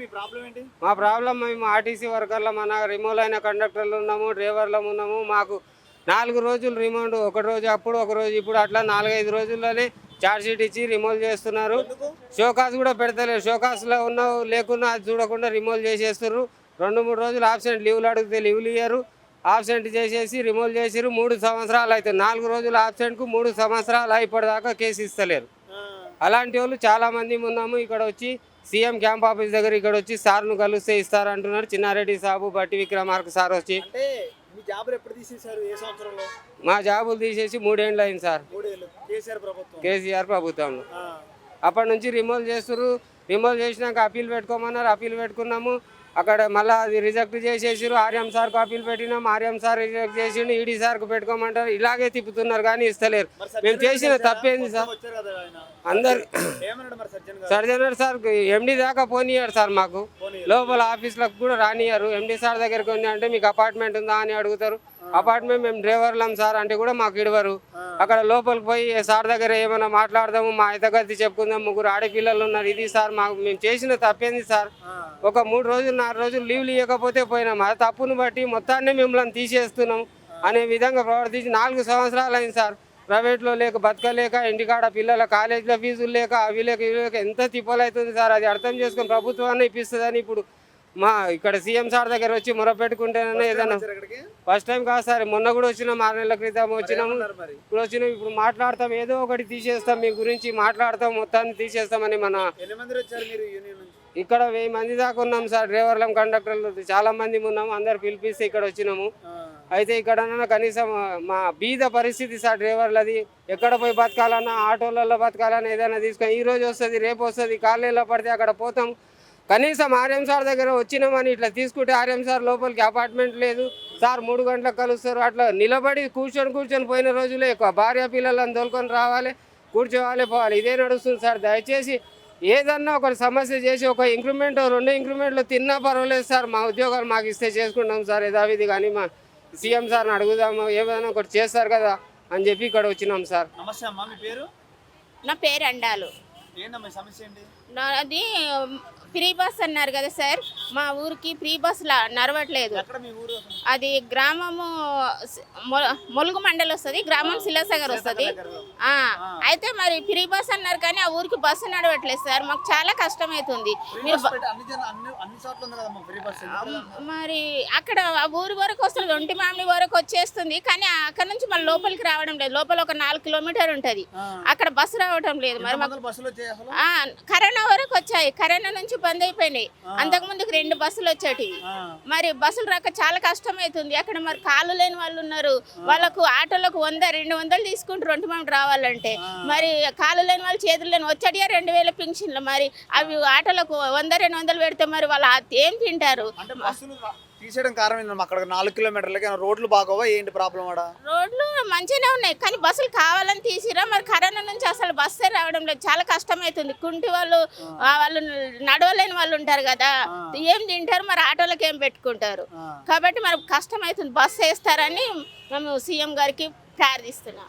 మీ problem ఏంటి? మా problem మేము ఆర్టీసీ వర్కర్లు మన రిమోల్ అయిన కండక్టర్లు ఉన్నాము డ్రైవర్లం ఉన్నాము. మాకు నాలుగు రోజులు రిమౌండ్ ఒక రోజు అప్పుడు ఒక రోజు ఇప్పుడు అట్లా నాలుగైదు రోజుల్లోనే షీట్ ఇచ్చి రిమూవ్ చేస్తున్నారు. షోకాస్ కూడా పెడతలేరు షోకాస్లో ఉన్న లేకున్నా అది చూడకుండా రిమూవ్ చేసేస్తారు రెండు మూడు రోజులు ఆబ్సెంట్ లీవ్లు అడిగితే లీవ్లు ఇయ్యరు. ఆబ్సెంట్ చేసేసి రిమూవ్ చేసిరు మూడు సంవత్సరాలు అవుతాయి నాలుగు రోజులు ఆబ్సెంట్కు మూడు సంవత్సరాలు అయిపోయేదాకా కేసు ఇస్తలేరు. అలాంటి వాళ్ళు చాలా మంది ఉన్నాము. ఇక్కడ వచ్చి సీఎం క్యాంప్ ఆఫీస్ దగ్గర ఇక్కడ వచ్చి సార్ను కలిస్తే ఇస్తారంటున్నారు. చిన్నారెడ్డి సాబు బట్టి విక్రమార్క సార్ వచ్చి. మీ జాబులు తీసేసి మూడేళ్ళు అయింది సార్. కేసీఆర్ ప్రభుత్వం. కేసీఆర్ ప్రభుత్వంలో. అప్పటి నుంచి రిమూవ్ చేస్తారు రిమూవ్ చేసినాక అప్పీల్ పెట్టుకోమన్నారు. అప్పీల్ పెట్టుకున్నాము. అక్కడ మళ్ళీ అది రిజెక్ట్ చేసేసారు ఆర్ఎం సార్కు అప్పీల్ పెట్టినాం. ఆర్ఎం సార్ రిజెక్ట్ చేసిండు. ఈడీ సార్కు పెట్టుకోమంటారు. ఇలాగే తిప్పుతున్నారు కానీ ఇస్తలేరు. మేము చేసిన తప్పేంది సార్. అందరు సర్జనర్ సార్ ఎండి దాకా పోనీయారు సార్ మాకు. లోపల ఆఫీస్లకు కూడా రానియరు ఎండి సార్ దగ్గరికి ఉంది అంటే మీకు అపార్ట్మెంట్ ఉందా అని అడుగుతారు. అపార్ట్మెంట్ మేము డ్రైవర్లం సార్ అంటే కూడా మాకు ఇడవరు. అక్కడ లోపలికి పోయి సార్ దగ్గర ఏమైనా మాట్లాడదాము మా ఇతగతి చెప్పుకుందాం ముగ్గురు ఆడపిల్లలు ఉన్నారు ఇది సార్ మాకు మేము చేసిన తప్పేంది సార్. ఒక మూడు రోజులు నాలుగు రోజులు లీవ్లు ఇవ్వకపోతే పోయినాం. ఆ తప్పును బట్టి మొత్తాన్ని మిమ్మల్ని తీసేస్తున్నాం అనే విధంగా ప్రవర్తించి నాలుగు సంవత్సరాలు అయింది సార్. ప్రైవేట్లో లేక బతకలేక ఇంటికాడ పిల్లల కాలేజీలో ఫీజులు లేక అవి లేక ఇవి లేక ఎంత తిప్పలవుతుంది సార్. అది అర్థం చేసుకుని ప్రభుత్వాన్ని ఇప్పిస్తుందని ఇప్పుడు మా ఇక్కడ సీఎం సార్ దగ్గర వచ్చి మొరపెట్టుకుంటేనే ఏదైనా ఫస్ట్ టైం కాదు సార్ మొన్న కూడా వచ్చినాం ఆరు నెలల క్రితం వచ్చినాము ఇప్పుడు వచ్చినాం ఇప్పుడు మాట్లాడతాం ఏదో ఒకటి తీసేస్తాం మీ గురించి మాట్లాడతాం మొత్తాన్ని తీసేస్తామని మన ఇక్కడ వెయ్యి మంది దాకా ఉన్నాం సార్ డ్రైవర్లం కండక్టర్లు చాలా మంది ఉన్నాం అందరు పిలిపిస్తే ఇక్కడ వచ్చినాము. అయితే ఇక్కడ కనీసం మా బీద పరిస్థితి సార్ డ్రైవర్లది ఎక్కడ పోయి బతకాలన్నా ఆటోలలో బతకాలన్నా ఏదైనా తీసుకొని ఈ రోజు వస్తుంది రేపు వస్తుంది కాలనీలో పడితే అక్కడ పోతాం. కనీసం ఆర్ఎం సార్ దగ్గర వచ్చినామని ఇట్లా తీసుకుంటే ఆర్ఎం సార్ లోపలికి అపార్ట్మెంట్ లేదు. సార్ మూడు గంటలకు కలుస్తారు. అట్లా నిలబడి కూర్చొని కూర్చొని పోయిన రోజులే ఎక్కువ. భార్య పిల్లలను తోలుకొని రావాలి కూర్చోవాలి పోవాలి. ఇదే నడుస్తుంది సార్. దయచేసి ఏదన్నా ఒక సమస్య చేసి ఒక ఇంక్రిమెంట్ రెండు ఇంక్రిమెంట్లు తిన్నా పర్వాలేదు సార్. మా ఉద్యోగాలు మాకు ఇస్తే చేసుకుంటాం సార్. యథావిధి కానీ మా సీఎం సార్ని అడుగుదాము ఏమైనా ఒకటి చేస్తారు కదా అని చెప్పి ఇక్కడ వచ్చినాం సార్. నమస్తే అమ్మా. మీ పేరు? నా పేరు అండాలు. ఏంటమ్మా సమస్య ఏంటి? నాది ఫ్రీ బస్ అన్నారు కదా సార్. మా ఊరికి ఫ్రీ బస్ నడవట్లేదు? అది గ్రామము మొలుగు మండలి వస్తుంది. గ్రామం శిలాసాగర్ వస్తుంది. ఆ, అయితే మరి ఫ్రీ బస్ అన్నారు కానీ ఆ ఊరికి బస్సు నడవట్లేదు సార్. మాకు చాలా కష్టం అవుతుంది ఫ్రీ మీరు మరి అక్కడ ఆ ఊరి వరకు వస్తుంది. ఒంటి మామిడి వరకు వచ్చేస్తుంది. కానీ అక్కడ నుంచి మళ్ళీ లోపలికి రావడం లేదు. లోపల ఒక నాలుగు కిలోమీటర్ ఉంటుంది. అక్కడ బస్సు రావడం లేదు. మరి మాకు కరోనా వరకు వచ్చాయి. కరోనా నుంచి బంద్ అయిపోయినాయి. అంతకు ముందుకు రెండు బస్సులు వచ్చేటివి మరి బస్సులు రాక చాలా కష్టం అవుతుంది అక్కడ మరి కాళ్ళు లేని వాళ్ళు ఉన్నారు. వాళ్ళకు ఆటోలకు వంద రెండు వందలు తీసుకుంటారు రెండు మంది రావాలంటే మరి కాళ్ళు లేని వాళ్ళు చేతులు లేని వచ్చాడియా రెండు వేల పింఛన్లు మరి అవి ఆటోలకు వంద రెండు వందలు పెడితే మరి వాళ్ళు ఏం తింటారు? తీసేయడం కారణం ఏంటమ్మా అక్కడ నాలుగు కిలోమీటర్లకి రోడ్లు బాగోవా? ఏంటి ప్రాబ్లం ఆడ? రోడ్లు మంచిగానే ఉన్నాయి కానీ బస్సులు కావాలని తీసిరా. మరి కరోనా నుంచి అసలు బస్సే రావడం లేదు. చాలా కష్టం అవుతుంది కుంటి వాళ్ళు వాళ్ళు నడవలేని వాళ్ళు ఉంటారు కదా. ఏం తింటారు? మరి ఆటోలకు ఏం పెట్టుకుంటారు? కాబట్టి మరి కష్టం అవుతుంది బస్సు వేస్తారని మేము సీఎం గారికి ప్రార్థిస్తున్నాం.